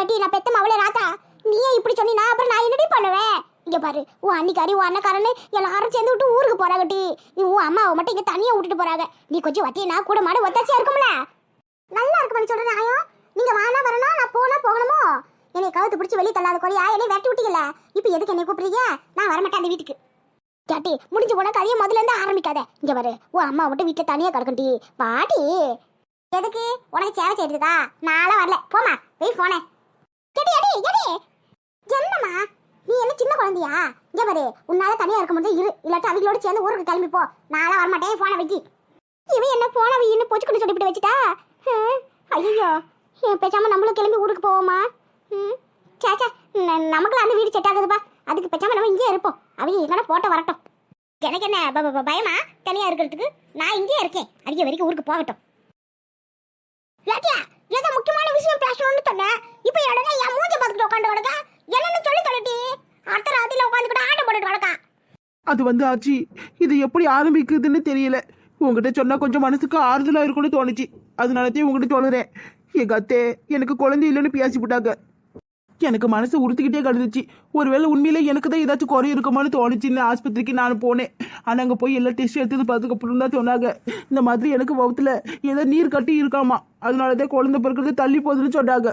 ஏட்டி நான் பெத்த மவளே ராத்தா நீயே இப்படி சொன்னீனா அப்புறம் நான் என்னடி பண்ணுவேன்? இங்க பாரு உன் அன்னிக்காரி உன் அண்ணக்காரன்னு எல்லாரும் சேர்ந்து விட்டு ஊருக்கு போறாங்கட்டி நீ உன் அம்மாவை மட்டும் இங்க தனியா விட்டுட்டு போறாங்க நீ கொஞ்சம் வத்தியனா கூட மாட ஒத்தாச்சியா இருக்கும்ல? நல்லா இருக்கும்னு சொல்ற நியாயம். நீங்க வானா வரணும் நான் போனா போகணுமோ? என்னை கவுத்து பிடிச்சி வெளியே தள்ளாத குறையா என்னை விரட்டி விட்டீங்கல்ல? இப்போ எதுக்கு என்னை கூப்பிடுறீங்க? நான் வரமாட்டேன் அந்த வீட்டுக்கு. கேட்டி முடிஞ்சு போனா கதையை முதல்ல இருந்து ஆரம்பிக்காத. இங்க பாரு உன் அம்மா விட்டு வீட்டுல தனியா கிடக்கட்டி வாடி. எதுக்கு? உனக்கு சேவை செய்யுதா நானும் வரல. போமா போய் போனேன் என்னம்மா? நீ என்ன சின்ன குழந்தையா? இங்க பாரு உன்னால தனியா இருக்க முடியாது இரு. இல்லாட்டி அவங்களோட சேர்ந்து ஊருக்கு கிளம்பி போ. நாளா வரமாட்டேன் போன வைக்கி. இவன் என்ன போன வையின்னு கொண்டு சொல்லிவிட்டு வச்சுட்டா? ஐயோ பேசாம நம்மளும் கிளம்பி ஊருக்கு போவோமா? ம். சேச்சா நமக்குலாம் அந்த வீடு செட் ஆகுதுப்பா. அதுக்கு பேசாம நம்ம இங்கேயே இருப்போம். அவங்க எங்கன்னா போட்ட வரட்டும். எனக்கு என்ன பயமா? தனியா இருக்கிறதுக்கு நான் இங்கேயே இருக்கேன். அடிக்க வரைக்கும் ஊருக்கு போகட்டும். ராஜா ஏதோ முக்கியமான விஷயம் பேசணும்னு சொன்னேன் இப்போ உடனே என் மூஞ்ச பார்த்துட்டு உட்காந்து கிடக்க என்னன்னு சொல்லி தொலைட்டி அடுத்த ராத்திரில உட்காந்துக்கிட்டு ஆட்டம் போட்டுட்டு கிடக்கான் அது வந்து ஆச்சு இது எப்படி ஆரம்பிக்குதுன்னு தெரியல. உங்ககிட்ட சொன்னா கொஞ்சம் மனசுக்கு ஆறுதலா இருக்கும்னு தோணுச்சு. அதனாலத்தையும் உங்ககிட்ட சொல்லுறேன் எங்க அத்தை எனக்கு குழந்தை இல்லைன்னு பேசி விட்டாங்க எனக்கு மனசு உறுத்திக்கிட்டே கிடந்துச்சு. ஒருவேளை உண்மையிலே எனக்கு தான் ஏதாச்சும் குறை இருக்குமான்னு தோணுச்சுன்னு ஆஸ்பத்திரிக்கு நான் போனேன். ஆனால் அங்கே போய் எல்லா டெஸ்ட் எடுத்தது பார்த்துக்கு அப்புறம் தான் சொன்னாங்க. இந்த மாதிரி எனக்கு வகுத்துல ஏதோ நீர் கட்டி இருக்காமா. அதனால தான் குழந்தை பிறக்கிறது தள்ளி போகுதுன்னு சொன்னாங்க.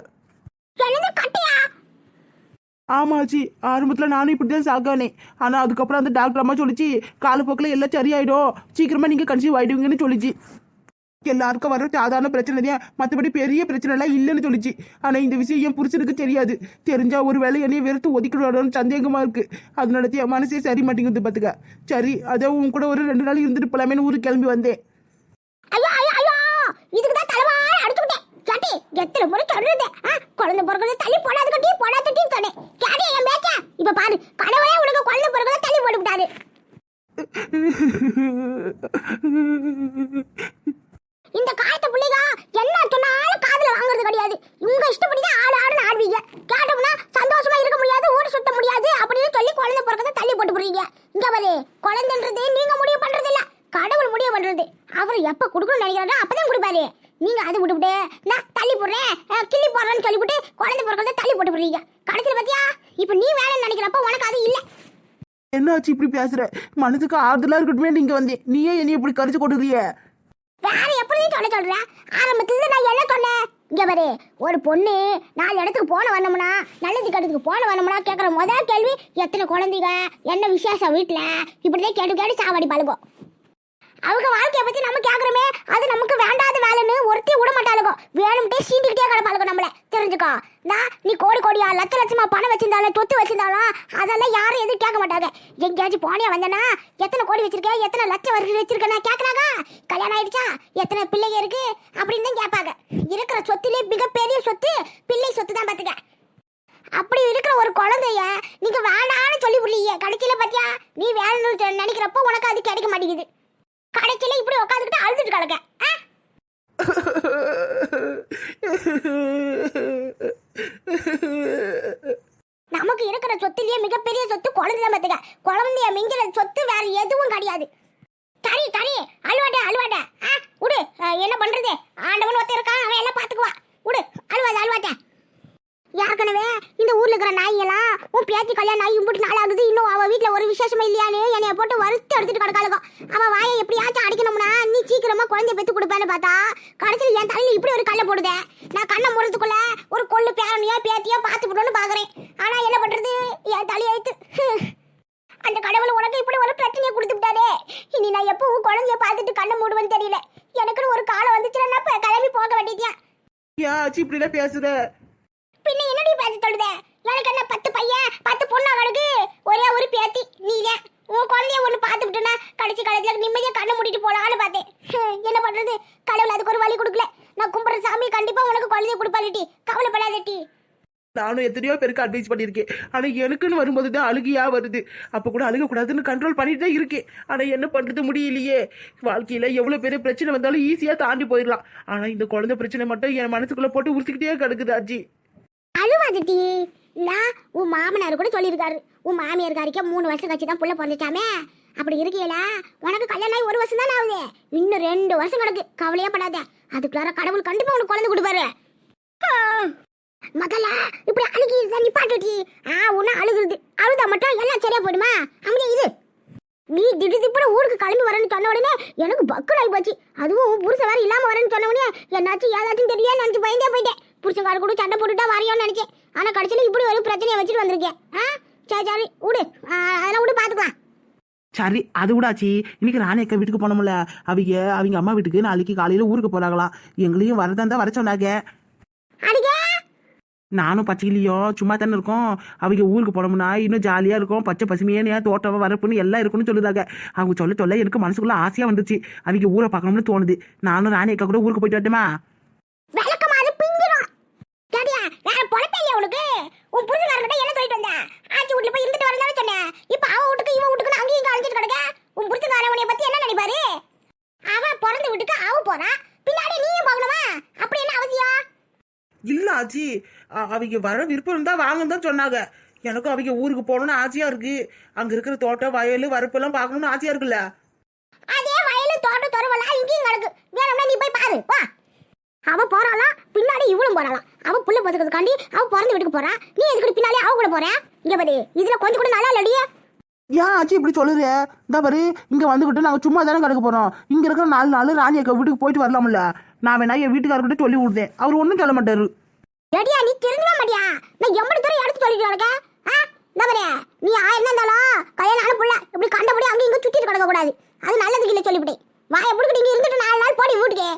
ஆமாச்சி ஆரம்பத்தில் நானும் இப்படி தான் சாக்கானே ஆனால் அதுக்கப்புறம் அந்த டாக்டர் அம்மா சொல்லிச்சு காலப்போக்கில் எல்லாம் சரியாயிடும். சீக்கிரமாக நீங்கள் கன்சீவ் ஆயிடுவீங்கன்னு சொல்லிச்சு. எல்லாருக்கும் வர சாதாரண பிரச்சனை தான் மற்றபடி பெரிய பிரச்சனை எல்லாம் இல்லைன்னு சொல்லிச்சு. ஆனால் இந்த விஷயம் என் புருஷனுக்கு தெரியாது. தெரிஞ்சா ஒரு வேலை என்னைய வெறுத்து ஒதுக்கிடுவாரோன்னு சந்தேகமாக இருக்கு. அதனால தான் என் மனசே சரி மாட்டேங்குது பார்த்துக்க சரி அதே உன் கூட ஒரு ரெண்டு நாள் இருந்துட்டு போலாமேன்னு ஊருக்கு கிளம்பி வந்தேன். ஐயோ ஐயோ ஐயோ! இதுக்கு தான் தலைவார அடிச்சுக்கிட்டேன் கேட்டி எத்தனை முறை சொல்றது குழந்தை பிறகுறது தள்ளி போடாத கட்டி போடாத கட்டின்னு சொன்னேன். கேட்டி என் பேச்ச இப்ப பாரு கடவுளே உனக்கு குழந்தை பிறகுறது தள்ளி போட்டு விட்டாரு இந்த காலத்து பிள்ளைங்க என்ன சொன்னாலும் காதுல வாங்குறது கிடையாது. உங்க இஷ்டப்படிதான் ஆடு ஆடுன்னு ஆடுவீங்க. கேட்டோம்னா சந்தோஷமா இருக்க முடியாது ஊர் சுத்த முடியாது அப்படின்னு சொல்லி குழந்தை பிறக்கதை தள்ளி போட்டு போறீங்க இங்க பாரு குழந்தைன்றது நீங்க முடிவு பண்றது இல்ல கடவுள் முடிவு பண்றது. அவர் எப்ப கொடுக்கணும்னு நினைக்கிறாரோ அப்பதான் கொடுப்பாரு. நீங்க அதை விட்டுவிட்டு நான் தள்ளி போடுறேன் கிள்ளி போடுறேன்னு சொல்லிவிட்டு குழந்தை பிறக்கதை தள்ளி போட்டு போடுறீங்க கடைசியில் பாத்தியா? இப்ப நீ வேலைன்னு நினைக்கிறப்ப உனக்கு அது இல்ல. என்னாச்சு இப்படி பேசுற? மனசுக்கு ஆறுதலா இருக்கட்டுமே நீங்க வந்தே. நீயே என்னைய இப்படி கரிச்சு கொடுக்குறிய வேற எப்படி சொல்ல சொல்ற? ஆரம்பத்துல நான் என்ன சொன்னேன் இங்க பாரு ஒரு பொண்ணு நாலு இடத்துக்கு போன வரணும்னா நல்லது கெட்டதுக்கு போன வரணும்னா கேக்குற முதல் கேள்வி எத்தனை குழந்தைங்க என்ன விசேஷம் வீட்டுல இப்படிதான் கேட்டு கேட்டு சாவடி பழகும். அவங்க வாழ்க்கையை பத்தி நம்ம கேக்குறோமே அது நமக்கு வேண்டாத வேலைன்னு ஒருத்தி விட மாட்டாளுக்கும் வேணும்ட்டே சீண்டிக்கிட்டே கிடப்பாளுக்கும் நம்மள. தெரிஞ்சுக்கோ. நான் நீ கோடி கோடியா லட்ச லட்சமா பணம் வச்சிருந்தாலும் சொத்து வச்சிருந்தாலும் அதெல்லாம் யாரும் எதுவும் கேட்க மாட்டாங்க. எங்கேயாச்சும் போனியா வந்தனா எத்தனை கோடி வச்சிருக்கேன் எத்தனை லட்சம் வரைக்கும் வச்சிருக்கேன் கேட்கறாங்க கல்யாணம் ஆயிடுச்சா? எத்தனை பிள்ளைங்க இருக்கு? அப்படின்னு தான் கேட்பாங்க. இருக்கிற சொத்துலேயே மிகப்பெரிய சொத்து பிள்ளை சொத்து தான் பார்த்துக்க. அப்படி இருக்கிற ஒரு குழந்தைய நீங்க வேண்டான்னு சொல்லி விடுறீங்க. கடைசியில பாத்தியா? நீ வேணும்னு நினைக்கிறப்போ உனக்கு அது கிடைக்க மாட்டேங்குது. கடைக்கில இப்படி உட்காந்துக்கிட்டு அழுதுட்டு கிடக்க. ஆ? நமக்கு இருக்கிற சொத்துலயே மிகப்பெரிய சொத்து குழந்தை பத்துக்க குழந்தைய மிஞ்சிற சொத்து வேற எதுவும் கிடையாது. தரி தரி அழுவாட்ட அழுவாட்ட ஆ விடு என்ன பண்றது? ஆண்டவன் ஒருத்தன் இருக்கான் அவன் எல்லாம் பாத்துக்குவா விடு அழுவாத அழுவாட்ட ஏற்கனவே இந்த ஊர்ல இருக்கிற நாய்ங்கெல்லாம் உன் பேத்தி கல்யாணம் ஆகி இம்புட்டு நாள் ஆகுது இன்னும் அவ வீட்ல ஒரு விசேஷமா இல்லையான்னு என்னைய போட்டு வறுத்து எடுத்துட்டு கிடக்காளுக்கும் அவன் வாயை எப்படியாச்சும் அடிக்கணும்னா நீ சீக்கிரமா குழந்தைய பெத்து கொடுப்பேன்னு பார்த்தா கடைசியில் என் தலையில இப்படி ஒரு கல்லை போடுதே. நான் கண்ணை முறதுக்குள்ள ஒரு கொள்ளு பேரனையோ பேத்தியோ பார்த்து விடணும்னு பாக்குறேன். ஆனா என்ன பண்றது? என் தலையெழுத்து அந்த கடவுள் உனக்கு இப்படி ஒரு பிரச்சனையை கொடுத்து விட்டாரே. இனி நான் எப்போ உன் குழந்தைய பார்த்துட்டு கண்ணை மூடுவேன்னு தெரியல. எனக்குன்னு ஒரு காலம் வந்துச்சுன்னா கிளம்பி போக வேண்டியதுதான். ஏன் ஆச்சு பேசுற? பின்ன என்னடி பேச சொல்லுத எனக்கு என்ன பத்து பையன் பத்து பொண்ணா கிடக்கு ஒரே ஒரு பேத்தி நீதான் உன் குழந்தைய ஒண்ணு பார்த்துக்கிட்டேன்னா கடைசி காலத்துல நிம்மதியா கண்ணை மூடிட்டு போலான்னு பார்த்தேன் ஹம், என்ன பண்றது கடவுள் அதுக்கு ஒரு வழி கொடுக்கல நான் கும்பிட்ற சாமி கண்டிப்பா உனக்கு குழந்தைய கொடுப்பாளிட்டி கவலைப்படாதட்டி நானும் எத்தனையோ பேருக்கு அட்வைஸ் பண்ணியிருக்கேன். ஆனால் எனக்குன்னு வரும்போது தான் அழுகையா வருது. அப்போ கூட அழுகக்கூடாதுன்னு கண்ட்ரோல் பண்ணிட்டு தான் இருக்கேன். ஆனால் என்ன பண்ணுறது முடியலையே. வாழ்க்கையில் எவ்வளோ பெரிய பிரச்சனை வந்தாலும் ஈஸியாக தாண்டி போயிடலாம். ஆனால் இந்த குழந்தை பிரச்சனை மட்டும் என் மனசுக்குள்ளே போட்டு உறுத்திக்கிட்டே கிடக்குது ஆச்சி அழுவாதட்டி நான் உன் மாமனார் கூட சொல்லியிருக்காரு. உன் மாமியார்காரிக்க மூணு வருஷம் கழிச்சு தான் புள்ள பிறந்துச்சாமே அப்படி இருக்கையில உனக்கு கல்யாணம் ஆகி ஒரு வருஷம் தானே ஆகுது. இன்னும் ரெண்டு வருஷம் கிடக்கு. கவலையே படாத. அதுக்குள்ளார கடவுள் கண்டிப்பா உனக்கு குழந்தை கொடுப்பாரு. முதல்ல இப்படி அழுகி நிப்பாட்டுட்டி ஆ உன்ன அழுகுறது. அழுதா மட்டும் எல்லாம் சரியா போயிடுமா? அமைதியா இரு. நீ திடீர்னு ஊருக்கு கிளம்பி வரேன்னு சொன்ன உடனே எனக்கு பக்குள் ஆகி போச்சு. அதுவும் புருஷன் வேற இல்லாம வரேன்னு சொன்ன உடனே என்னாச்சும் ஏதாச்சும் தெரியல நினைச்சு பயந்தே போயிட்டேன். புருஷன் கூட சண்டை போட்டுட்டா வரையோன்னு நினைச்சேன். ஆனா கடைசியில இப்படி ஒரு பிரச்சனையை வச்சுட்டு வந்திருக்கேன். ஆ? சரி சரி விடு. அதெல்லாம் விடு பாத்துக்கலாம். சரி அது விடாச்சி. இன்னைக்கு ராணி அக்கா வீட்டுக்கு போனோம்ல. அவங்க அவங்க அம்மா வீட்டுக்கு நாளைக்கு காலையில ஊருக்கு போறாங்களாம். எங்களையும் வரதா இருந்தா வர சொன்னாங்க. அடிக்க! நானும் பச்சைக்கிளியும் சும்மா தானே இருக்கோம். அவங்க ஊருக்கு போனோம்னா இன்னும் ஜாலியாக இருக்கும். பச்சை பசுமையான தோட்டம் வரப்புன்னு எல்லாம் இருக்குன்னு சொல்லுதாங்க. அவங்க சொல்ல சொல்ல எனக்கு மனசுக்குள்ளே ஆசையாக வந்துச்சு. அவங்க ஊரை பார்க்கணும்னு தோணுது. நானும் ராணி அக்கா கூட ஊருக்கு போயிட்டு வரட்டுமா? கேட்டியா? உனக்கு? உன் என்ன சொல்லிட்டு போய் இருந்துட்டு சொன்னேன் அவ வீட்டுக்கு இவன் வீட்டுக்கு அங்கேயும் உன் என்ன அவ போறா. பின்னாடி நீயும் போகணுமா? அப்படி என்ன அவசியம்? இல்லை ஆச்சி. அவங்க வர விருப்பம் தான் வாங்கன்னு தான் சொன்னாங்க. எனக்கும் அவங்க ஊருக்கு போகணும்னு ஆசையா இருக்கு. அங்க இருக்கிற தோட்டம் வயல் வரப்பெல்லாம் பார்க்கணும்னு ஆசையா இருக்குல்ல. அதே வயலு தோட்டம் துறவெல்லாம் இங்கேயும் கிடக்கு. வேணும்னா நீ போய் பாரு. வா. அவ போறாளாம் பின்னாடி இவளும் போறாளாம். அவ புள்ள பதுக்கிறதுக்காண்டி அவ பிறந்த வீட்டுக்கு போறா. நீ எதுக்கு பின்னாலே அவ கூட போற? இங்க பாரு. இதுல கொஞ்சம் கூட நல்லா இல்லடியே ஏன் ஆச்சு இப்படி சொல்லுற இந்த பாரு வந்துக்கிட்டு வந்துகிட்டு சும்மா தானே கிடக்க போகிறோம் இங்கே இருக்கிற நாலு நாள் ராணி அக்கா வீட்டுக்கு போயிட்டு வரலாம்ல. நான் வேணா என் வீட்டுக்காரர்கிட்ட சொல்லி விடுதேன் அவர் ஒன்றும் சொல்ல மாட்டாரு. ரெடியா நீ தெரிஞ்சுவா மாட்டியா? நான் எப்படி தூரம் எடுத்து சொல்லிட்டு கிடக்க ஆ? இந்த பாரு நீ ஆயிரம் இருந்தாலும் கல்யாணம் ஆன புள்ள. இப்படி கண்டபடி அங்கே இங்கே சுற்றிட்டு கிடக்க கூடாது. அது நல்லதுக்கு இல்லை சொல்லிவிட்டேன் வா எப்படி இங்கே இருந்துட்டு நாலு நாள் போடி வீட்டுக்கே.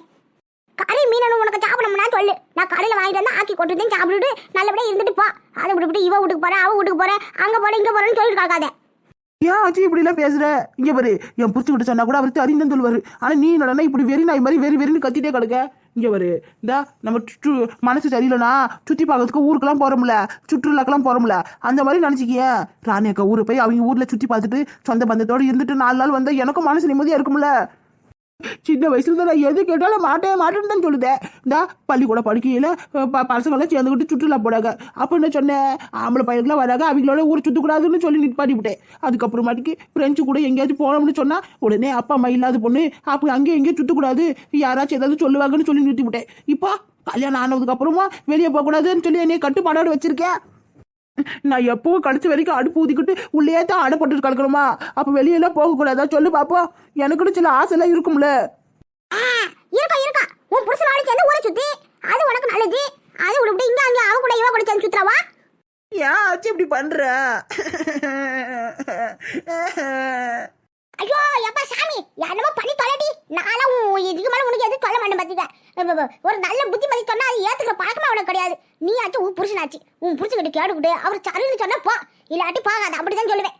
கறி மீனனும் உனக்கு சாப்பிடணும்னா சொல்லு. நான் கடையில் வாங்கிட்டு வந்து ஆக்கி கொண்டு வந்து சாப்பிட்டுட்டு நல்லபடியாக இருந்துட்டு போ. அதை விட்டுவிட்டு இவ வீட்டுக்கு போறேன் அவ வீட்டுக்கு போறேன் அங்கே போகிறேன் இங்கே போகிறேன்னு சொல்லிட்டு கிடக்காத. ஏன் ஆச்சி இப்படி எல்லாம் பேசுற? இங்க பாரு என் புரிச்சு விட்டு சொன்னா கூட அவர் தெரியும் சொல்லுவாரு. ஆனா நீ என்னடா இப்படி வெறி நாய் மாதிரி வெறி வெறின்னு கத்திட்டே கிடக்க? இங்க பாரு இந்த நம்ம சுற்று மனசு சரியில்லைனா சுத்தி பார்க்கறதுக்கு ஊருக்கெல்லாம் போறோம்ல சுற்றுலாக்கெல்லாம் போறோம்ல. அந்த மாதிரி நினைச்சிக்கிய. ராணி அக்கா ஊரை போய் அவங்க ஊர்ல சுத்தி பார்த்துட்டு சொந்த பந்தத்தோட இருந்துட்டு நாலு நாள் வந்தா எனக்கும் மனசு நிம்மதியா இருக்கும்ல. சின்ன வயசுல தான் நான் எது கேட்டாலும் மாட்டே மாட்டேன்னு தான் சொல்லுதேன் இந்த பள்ளிக்கூட படிக்கையில் பசங்களாம் சேர்ந்துக்கிட்டு சுற்றுலா போடாங்க அப்போ என்ன சொன்னேன்? ஆம்பளை பையனுக்குலாம் வராங்க அவங்களோட ஊர் சுற்றக்கூடாதுன்னு சொல்லி நிப்பாட்டி விட்டேன். அதுக்கப்புறமாட்டிக்கு ஃப்ரெண்ட்ஸு கூட எங்கேயாச்சும் போனோம்னு சொன்னால் உடனே அப்பா அம்மா இல்லாத பொண்ணு அப்போ அங்கேயும் எங்கேயும் சுற்றக்கூடாது யாராச்சும் ஏதாவது சொல்லுவாங்கன்னு சொல்லி நிறுத்தி விட்டேன். இப்போ கல்யாணம் ஆனதுக்கு அப்புறமா வெளியே போகக்கூடாதுன்னு சொல்லி என்னை கட்டுப்பாடோடு வச்சிருக்கேன். நான் எப்பவும் கடைசி வரைக்கும் அடுப்பு ஊதிக்கிட்டு உள்ளே தான் அடைப்பட்டு கிடக்கணுமா? அப்போ வெளியெல்லாம் போகக்கூடாதா? சொல்லு பாப்போம் எனக்குன்னு சில ஆசைலாம் இருக்கும்ல. ஆ, இருக்கா இருக்கா உன் புருஷனோட சேர்ந்து ஊரை சுத்தி அது உனக்கு நல்லது. அது விட்டு இங்க அங்க அவ கூட இவ கூட சேர்ந்து சுத்துறவா? ஏன் ஆச்சு இப்படி பண்ற? ஐயோ எப்பா சாமி. என்னமோ பண்ணி தொலைடி. நானும் இதுக்கு மேல உனக்கு எதுவும் சொல்ல மாட்டேன் பாத்துக்க ஒரு நல்ல புத்திமதி சொன்னா அது ஏத்துக்கிற பழக்கமே அவனுக்கு கிடையாது. நீ ஆச்சு உன் புருஷனாச்சு. உன் புருஷன்கிட்ட கேட்டுக்கிட்டு அவர் சரின்னு சொன்னா போ. இல்லாட்டி போகாத. அப்படிதான் சொல்லுவேன்.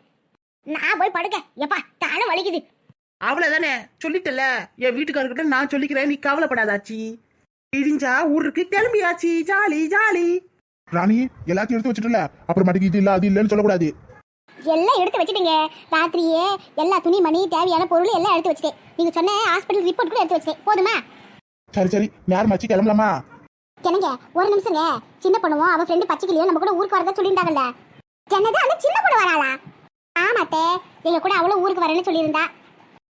நான் போய் படுக்க. எப்பா தானே வலிக்குது. அவ்வளவுதானே? சொல்லிட்டல. என் வீட்டுக்காரர்கிட்ட நான் சொல்லிக்கிறேன். நீ கவலைப்படாதாச்சி. இடிஞ்சா ஊருக்கு கிளம்பியாச்சி. Jolly jolly. ராணி எல்லாத்தையும் எடுத்து வச்சுட்டுல. அப்புறமாட்டிக்கு இது இல்ல அது இல்லைன்னு சொல்லக்கூடாது. எல்லாம் எடுத்து வச்சுட்டீங்க. ராத்திரியே எல்லா துணி மணி தேவையான பொருள் எல்லாம் எடுத்து வச்சுட்டேன். நீங்க சொன்ன ஹாஸ்பிட்டல் ரிப்போர்ட் கூட எடுத்து வச்சுட்டேன். போதுமா? சரி சரி. நேரமாச்சு கிளம்பலாமா? என்னங்க ஒரு நிமிஷங்க. சின்ன பண்ணுவோம் அவ ஃப்ரெண்டு பச்சைக்கிளியும் நம்ம கூட ஊருக்கு வரதா சொல்லியிருந்தாங்கல்ல. என்னது அந்த சின்ன பொண்ணு வராளா? ஆமாத்தே. எங்க கூட அவ்வளவு ஊருக்கு வரேன்னு சொல்லியிருந்தா.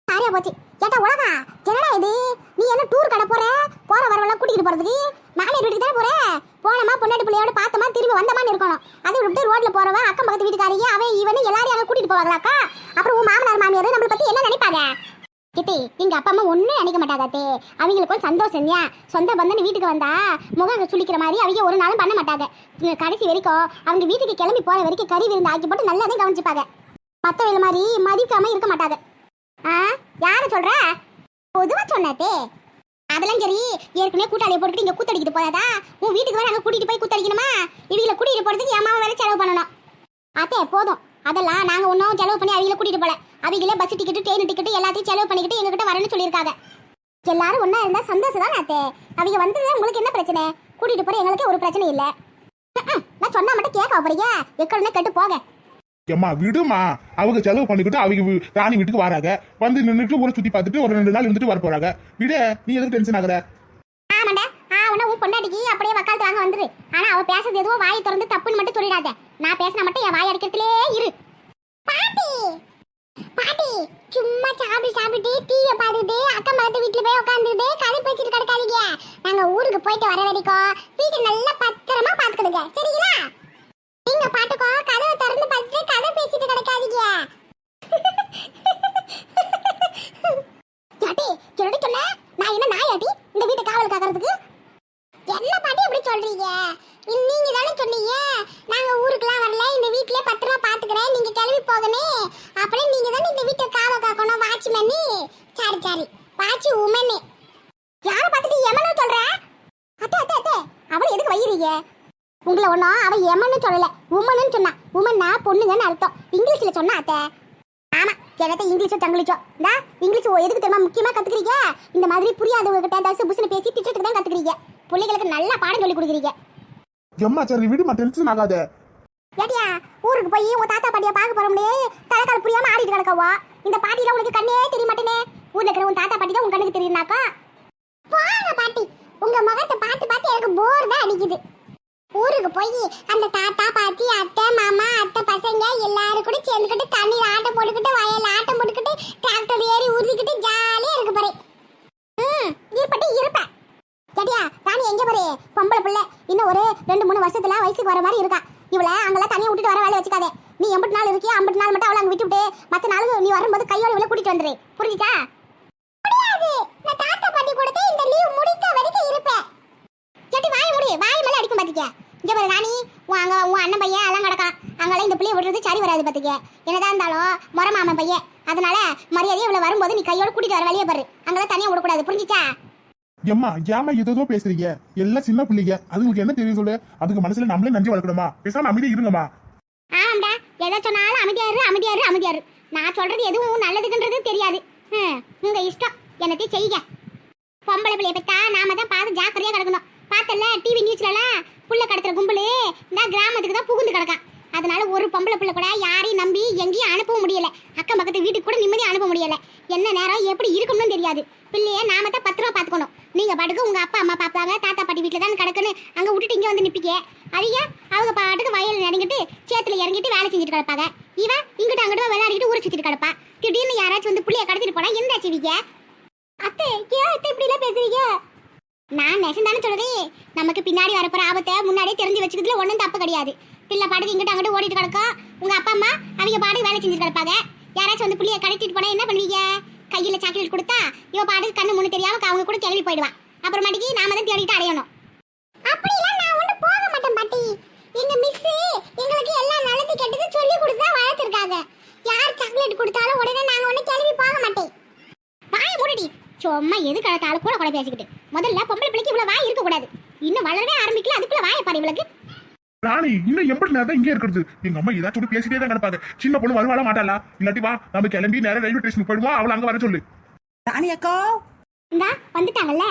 சாரியா போச்சு. கேட்டா உலகா? என்னடா இது? நீ என்ன டூர் கடை போற? போற வரவெல்லாம் கூட்டிட்டு போறதுக்கு? மாமியார் வீட்டுக்கு தானே போற? போனமா பொண்டாட்டி பிள்ளையோட பார்த்தமா திரும்பி வந்தமான்னு இருக்கணும். அதை விட்டு ரோட்ல போறவ அக்கம் பக்கத்து வீட்டுக்காரங்க அவன் இவனு எல்லாரையும் அங்க கூட்டிட்டு போவாங்களாக்கா? அப்புறம் உன் மாமனார் மாமியார் நம்மளை பத்தி என்ன நினைப்பாங்க? கிட்டி எங்க அப்பா அம்மா ஒண்ணும் நினைக்க மாட்டாதாத்தே அவங்களுக்கு ஒரு சந்தோஷம் தான் சொந்த பந்தன் வீட்டுக்கு வந்தா முகம் சுளிக்கிற மாதிரி அவங்க ஒரு நாளும் பண்ண மாட்டாங்க. கடைசி வரைக்கும் அவங்க வீட்டுக்கு கிளம்பி போற வரைக்கும் கறி விருந்து ஆக்கி போட்டு நல்லா கவனிச்சுப்பாங்க. பத்த வேலை மாதிரி மதிக்காம இருக்க மாட்டாங்க. ஆ? யார சொல்ற? பொதுவா சொன்னாத்தே அதெல்லாம் சரி ஏற்கனவே கூட்டாளியை போட்டுட்டு இங்க கூத்தடிக்கிட்டு போதாதா உன் வீட்டுக்கு வேற அங்க கூட்டிட்டு போய் கூத்தடிக்கணுமா? இவங்கள கூட்டிட்டு போறதுக்கு என் மாமா வேற செலவு பண்ணணும். அத்தே போதும். அதெல்லாம் நாங்கள் ஒன்றும் செலவு பண்ணி அவங்கள கூட்டிட்டு போல. அவங்களே பஸ் டிக்கெட் ட்ரெயின் டிக்கெட் எல்லாத்தையும் செலவு பண்ணிக்கிட்டு எங்ககிட்ட வரேன்னு சொல்லியிருக்காங்க. எல்லாரும் ஒன்றா இருந்தால் சந்தோஷம் தான் அத்தே? அவங்க வந்தது உங்களுக்கு என்ன பிரச்சனை? கூட்டிட்டு போகிற எங்களுக்கு ஒரு பிரச்சனை இல்லை. நான் சொன்னா மட்டும் கேட்க போறீங்க? எக்கடனே கேட்டு போங்க. ஏம்மா விடுமா அவங்க செலவு பண்ணிக்கிட்டு அவங்க ராணி வீட்டுக்கு வராங்க. வந்து நின்றுட்டு ஊரை சுற்றி பார்த்துட்டு ஒரு ரெண்டு நாள் இருந்துட்டு வர போறாங்க விட நீ எதுக்கு டென்ஷன் ஆகிற? பொண்டாட்டிக்கு அப்படியே வக்காலத்து வாங்க வந்துரு. ஆனா அவ பேசுறது எதுவும் வாயை திறந்து தப்புன்னு மட்டும் சொல்லிடாத. நான் பேசினா மட்டும் என் வாய் அடிக்கிறதுலே இரு. பாட்டி! பாட்டி! சும்மா சாப்பிட்டு சாப்பிட்டு டிவியை பார்த்துட்டு அக்கம் பக்கத்து வீட்டுல போய் உட்காந்துட்டு கதை பேசிட்டு கிடக்காதீங்க. நாங்க ஊருக்கு போயிட்டு வர வரைக்கும் வீட்டை நல்லா பத்திரமா பாத்துக்கிடுங்க சரிங்களா? நீங்க பாட்டுக்கோ கதவை திறந்து பார்த்துட்டு கதை பேசிட்டு கிடக்காதீங்க. என்னடி சொன்ன? நான் என்ன நாயாட்டி? இந்த வீட்டை காவல் காக்கிறதுக்கு தானே சொன்னீங்க. நாங்க ஊருக்குலாம் வரல இந்த வீட்லயே பத்திரமா பாத்துக்கிறேன் நீங்க கிளம்பி போகணே. அப்புறம் நீங்க தானே இந்த வீட்டை காவ காக்கணும் watchman. Sorry sorry. Watch woman. யார பார்த்துட்டு எமனு சொல்ற? அத்தை அத்தை அத்தை. அவளை எதுக்கு வையிறீங்க? உங்களை ஒன்றும் அவ எமன்னு சொல்லல. உமனு சொன்னா. உமன்னா பொண்ணுங்கன்னு அர்த்தம். இங்கிலீஷ்ல சொன்னா அத்தை. ஆமா எனக்கு இங்கிலீஷோ தங்கிலீஷோ இந்தா இங்கிலீஷ் ஓ- எதுக்கு தெரியுமா? முக்கியமா கத்துக்கிறீங்க? இந்த மாதிரி புரியாதவங்க கிட்ட தசு புசுன்னு பேசி திட்டத்துக்கு தான் கத்துக்கிறீங்க. பிள்ளைகளுக்கு நல்ல பாடம் சொல்லி கொடுக்குறீங்க. எம்மா சரி விடுமா டென்ஷன் ஆகாத. ஏடியா ஊருக்கு போய் உன் தாத்தா பாட்டியை பார்க்க போறோம்னே தலைக்கால் புரியாம ஆடிட்டு கிடக்கவா? இந்த பாட்டியில உனக்கு கண்ணே தெரிய மாட்டேனே ஊர்ல இருக்கிற உன் தாத்தா பாட்டி தான் உன் கண்ணுக்கு தெரியுனாக்கா போங்க பாட்டி உங்க முகத்தை பார்த்து பார்த்து எனக்கு போர் தான் அடிக்குது. ஊருக்கு போய் அந்த தாத்தா பாட்டி அத்தை மாமா அத்தை பசங்க எல்லாரும் கூட சேர்ந்துக்கிட்டு தண்ணியில் ஆட்டம் போட்டுக்கிட்டு வயல்ல ஆட்டம் போட்டுக்கிட்டு டிராக்டர் ஏறி ஊதிக்கிட்டு ஜாலியா இருக்கு பாரு ம் இருப்பட்டு இருப்பேன் கேட்டியா ராணி எங்க பாரு பொம்பளை பிள்ளை. இன்னும் ஒரு ரெண்டு மூணு வருஷத்துல வயசுக்கு வர மாதிரி இருக்கா. இவளை அங்கெல்லாம் தனியாக விட்டுட்டு வர வேலை வச்சுக்காதே. நீ எண்பது நாள் இருக்கியா? ஐம்பது நாள் மட்டும் அவளை அங்க விட்டு விட்டு மத்த நாள் நீ வரும்போது கையோட இவளை கூட்டிட்டு வந்துரு. புரிஞ்சுச்சா? முடியாது. நான் தாத்தா பாட்டி கூட இந்த லீவ் முடிக்க வரைக்கும் இருப்பேன். கேட்டி வாய் முடி. வாய் மேல அடிக்கும் பாத்துக்க இங்க பாரு ராணி. உன் அங்க உன் அண்ணன் பையன் எல்லாம் கிடக்கான். அங்கெல்லாம் இந்த பிள்ளைய விடுறது சரி வராது பாத்துக்க என்னதான் இருந்தாலும் முறை மாமன் பையன். அதனால மரியாதையை இவளை வரும்போது நீ கையோட கூட்டிட்டு வர வழியே பாரு. அங்கெல்லாம் தனியா விடக்கூடாது. புரிஞ்சுச்சா? எம்மா ஏமா ஏதோ பேசுறீங்க? எல்லாம் சின்ன பிள்ளைங்க. அதுங்களுக்கு என்ன தெரியும் சொல்லு? அதுக்கு மனசுல நம்மளே நஞ்சு வளர்க்கணுமா? பேசாம அமைதியா இருங்கம்மா. ஆமாம்டா எதை சொன்னாலும் அமைதியாரு அமைதியாரு அமைதியாரு நான் சொல்றது எதுவும் நல்லதுன்றது தெரியாது. உங்க இஷ்டம். என்னத்தையும் செய்யுங்க. பொம்பளை பிள்ளைய பத்தா நாம தான் பார்த்து ஜாக்கிரதையா கிடக்கணும். பார்த்தல டிவி நியூஸ்லலாம் புள்ள கடத்துற கும்பலு இந்த கிராமத்துக்கு தான் புகுந்து கிடக்கான். அதனால ஒரு பொம்பளை பிள்ளை கூட யாரையும் நம்பி எங்கேயும் அனுப்பவும் முடியல. அக்கம் பக்கத்து வீட்டுக்கு கூட நிம்மதியா அனுப்ப முடியல. என்ன நேரம் எப்படி இருக்கணும்னு தெரியாது. பிள்ளைய நாம தான் பத்திரமா பார்த்துக்கணும் நீங்க பாட்டுக்கு உங்க அப்பா அம்மா பார்ப்பாங்க தாத்தா பாட்டி வீட்டில் தான் கிடக்குன்னு அங்க விட்டுட்டு இங்க வந்து நிப்பிக்க. அதிக அவங்க பாட்டுக்கு வயல் இறங்கிட்டு சேத்துல இறங்கிட்டு வேலை செஞ்சுட்டு கிடப்பாங்க. இவன் இங்கிட்ட அங்கிட்ட விளையாடிட்டு ஊரை கிடப்பா. திடீர்னு யாராச்சும் வந்து புள்ளைய கடத்திட்டு போனா என்ன செய்வீங்க? அத்தை ஏன் அத்தை இப்படி எல்லாம் பேசுறீங்க? நான் நெசந்தானே சொல்றேன். நமக்கு பின்னாடி வரப்போற ஆபத்தை முன்னாடியே தெரிஞ்சு வச்சுக்கிறதுல ஒன்றும் தப்பு கிடையாது. பிள்ளை பாட்டுக்கு இங்கிட்ட அங்கிட்ட ஓடிட்டு கிடக்கும். உங்க அப்பா அம்மா அவங்க பாட்டுக்கு வேலை செஞ்சுட்டு கிடப்பாங்க. யாராச்சும் வந்து புள்ளைய கடத்திட்டு போனா என்ன பண்ணுவீங்க? கையில சாக்லேட் கொடுத்தா இவ பாட்டுக்கு கண்ணு முன்னு தெரியாம அவங்க கூட கிளம்பி போயிடுவான் அப்புறமாட்டிக்கு நாம தான் தேடிட்டு அடையணும் அப்படிலாம் நான் ஒண்ணு போக மாட்டேன் பாட்டி. எங்க மிஸ் எங்களுக்கு எல்லா நல்லது கெட்டது சொல்லி கொடுத்து தான் வளர்த்துருக்காங்க. யார் சாக்லேட் கொடுத்தாலும் உடனே நாங்க ஒண்ணு கிளம்பி போக மாட்டேன். வாய மூடடி. சும்மா எது கலத்தாலும் கூட கூட பேசிக்கிட்டு. முதல்ல பொம்பளை பிள்ளைக்கு இவ்வளவு வாய் இருக்க கூடாது இன்னும் வளரவே ஆரம்பிக்கல. அதுக்குள்ள வாய பாரு இவளுக்கு. ராணி இன்னும் எண்பது நேரம் இங்கே இருக்கிறது. எங்க அம்மா ஏதாச்சும் பேசிட்டே தான் கிடப்பாங்க. சின்ன பொண்ணு வருவாளா மாட்டாளா? இல்லாட்டி வா நம்ம கிளம்பி நேரம் ரயில்வே ஸ்டேஷன் போயிடுவோம் அவளை அங்க வர சொல்லு. ராணி அக்கா! இந்தா வந்துட்டாங்கல்ல?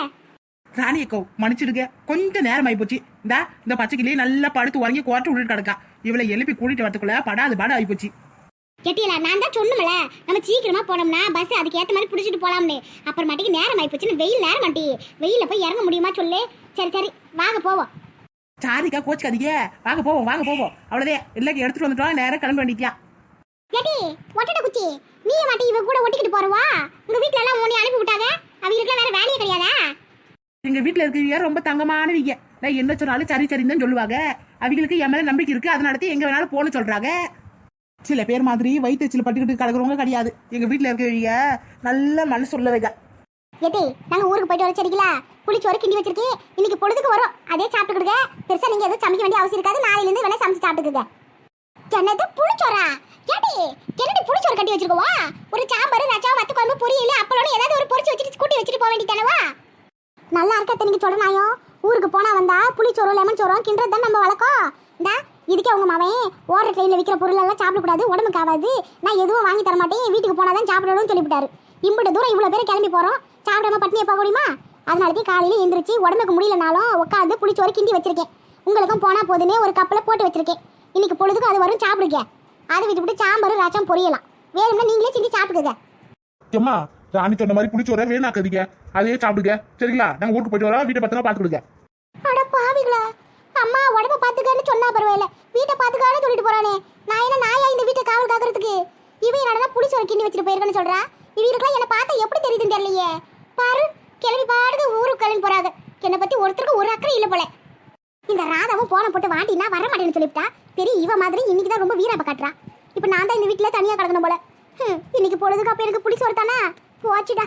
ராணி அக்கோ மன்னிச்சிடுங்க. கொஞ்சம் நேரம் ஆகி போச்சு. இந்தா இந்த பச்சைக்கிளியே நல்லா படுத்து உறங்கி கோட்டை விட்டுட்டு கிடக்கா. இவளை எழுப்பி கூட்டிட்டு வரதுக்குள்ள படாது பாடு ஆகி போச்சு. கெட்டியல நான் தான் சொன்னோம்ல நம்ம சீக்கிரமா போனோம்னா பஸ் அதுக்கு ஏத்த மாதிரி புடிச்சிட்டு போலாம்னு. அப்புறமாட்டிக்கு நேரம் ஆயிப்போச்சுன்னு வெயில் நேரம் மாட்டி வெயில போய் இறங்க முடியுமா சொல்லு? சரி சரி வாங்க போவோம். சாரிக்கா கோச்சுக்காதீங்க. வாங்க போவோம் வாங்க போவோம். அவ்வளோதே இல்லை எடுத்துட்டு வந்துட்டோம். நேரம் கிளம்ப ஏடி ஒட்டட குச்சி. நீ மாட்டி இவ கூட ஒட்டிக்கிட்டு போறவா? உங்க வீட்ல எல்லாம் உன்னை அனுப்பி விட்டாங்க. அவங்களுக்கு வேற வேலையே கிடையாதா? எங்க வீட்டுல இருக்கிறவங்க ரொம்ப தங்கமானவங்க. நான் என்ன சொன்னாலும் சரி சரின்னு தான் சொல்லுவாங்க. அவங்களுக்கு என் மேல நம்பிக்கை இருக்கு. அதனால தான் எங்க வேணாலும் போன்னு சொல்றாங்க. சில பேர் மாதிரி வயிற்றுச்சில் பட்டுக்கிட்டு கிடக்குறவங்க கிடையாது. எங்க வீட்டுல இருக்கிறவங்க நல்ல மனசு உள்ளவங்க. எதே நாங்க ஊருக்கு போயிட்டு வர சரிங்களா? புளிச்சோறு கிண்டி வச்சிருக்கேன். இன்னைக்கு பொழுதுக்கு வரும். அதே சாப்பிட்டுக்கிடுங்க பெருசா நீங்க எதுவும் சமைக்க வேண்டிய அவசியம் இருக்காது. நாளையில இருந்து வேணா சமைச்சு சாப்பிட்டுக்குங்க. என்னது புளிச்சோரா ஏடி என்னடி புளிச்சோறு கட்டி வச்சிருக்கோவா ஒரு சாம்பார் ரசம் வத்து குழம்பு பொரியல் அப்பளோட ஏதாவது ஒரு பொரிச்சு வச்சுட்டு கூட்டி வச்சுட்டு போக வேண்டியதானவா? நல்லா இருக்க நீங்க சொல்ற ஊருக்கு போனா வந்தா புளிச்சோறும் லெமன் சோறும் கிண்டுறது தான் நம்ம வழக்கம்? இந்தா இதுக்கே உங்க மாவன் ஓடுற ட்ரெயினில் விற்கிற பொருள் எல்லாம் சாப்பிடக்கூடாது உடம்புக்கு ஆகாது. நான் எதுவும் வாங்கி தர மாட்டேன் வீட்டுக்கு போனால் தான் சாப்பிடணும்னு சொல்லிவிட்டாரு. இம்பிட்டு தூரம் இவ்வளோ பேர் கிளம்பி போகிறோம் சாப்பிடாம பட்னியை போக முடியுமா? அதனால காலையில் எந்திரிச்சு உடம்புக்கு முடியலனாலும் உட்காந்து புளிச்சோறு கிண்டி வச்சிருக்கேன். உங்களுக்கும் போனால் போதுனே ஒரு கப்பில் போட்டு வச்சிருக்கேன். இன்னைக்கு பொழுதுக்கு அது வரும் சாப்பிடுங்க. அதை விட்டுவிட்டு சாம்பார் ரசம் பொரியலாம். வேணும்னா நீங்களே செஞ்சு சாப்பிட்டுக்குங்க. எம்மா ராணி சொன்ன மாதிரி புளிச்சோர வேணாக்காதீங்க. அதே சாப்பிடுங்க. சரிங்களா? நாங்க ஊருக்கு போயிட்டு வரோம். வீட்டை பத்திரமா பாத்துக்கிடுங்க அட பாவிகளா. அம்மா உடம்ப பாத்துக்கன்னு சொன்னா பரவாயில்ல. வீட்டை பாத்துக்கான்னு சொல்லிட்டு போறானே. நான் என்ன நாயா இந்த வீட்டை காவல் காக்கிறதுக்கு? இவன் என்னடா புளிச்சு ஒரு கிண்டி வச்சுட்டு போயிருக்கேன்னு சொல்றா? இவங்களுக்குலாம் என்ன பார்த்தா எப்படி தெரியுதுன்னு தெரியலையே. பாரு கிளம்பி பாடுது ஊருக்கு கிளம்பி போறாங்க. என்னை பத்தி ஒருத்தருக்கு ஒரு அக்கறை இல்ல போல. இந்த ராதாவும் போன போட்டு வாண்டினா வர மாட்டேன்னு சொல்லிவிட்டா? பெரிய இவ மாதிரி இன்னைக்கு தான் ரொம்ப வீரப்ப காட்டுறா. இப்போ நான் தான் இந்த வீட்டுல தனியா கிடக்கணும் போல. இன்னைக்கு பொழுதுக்கு அப்ப எனக்கு புளிச்சு தானே போச்சுடா.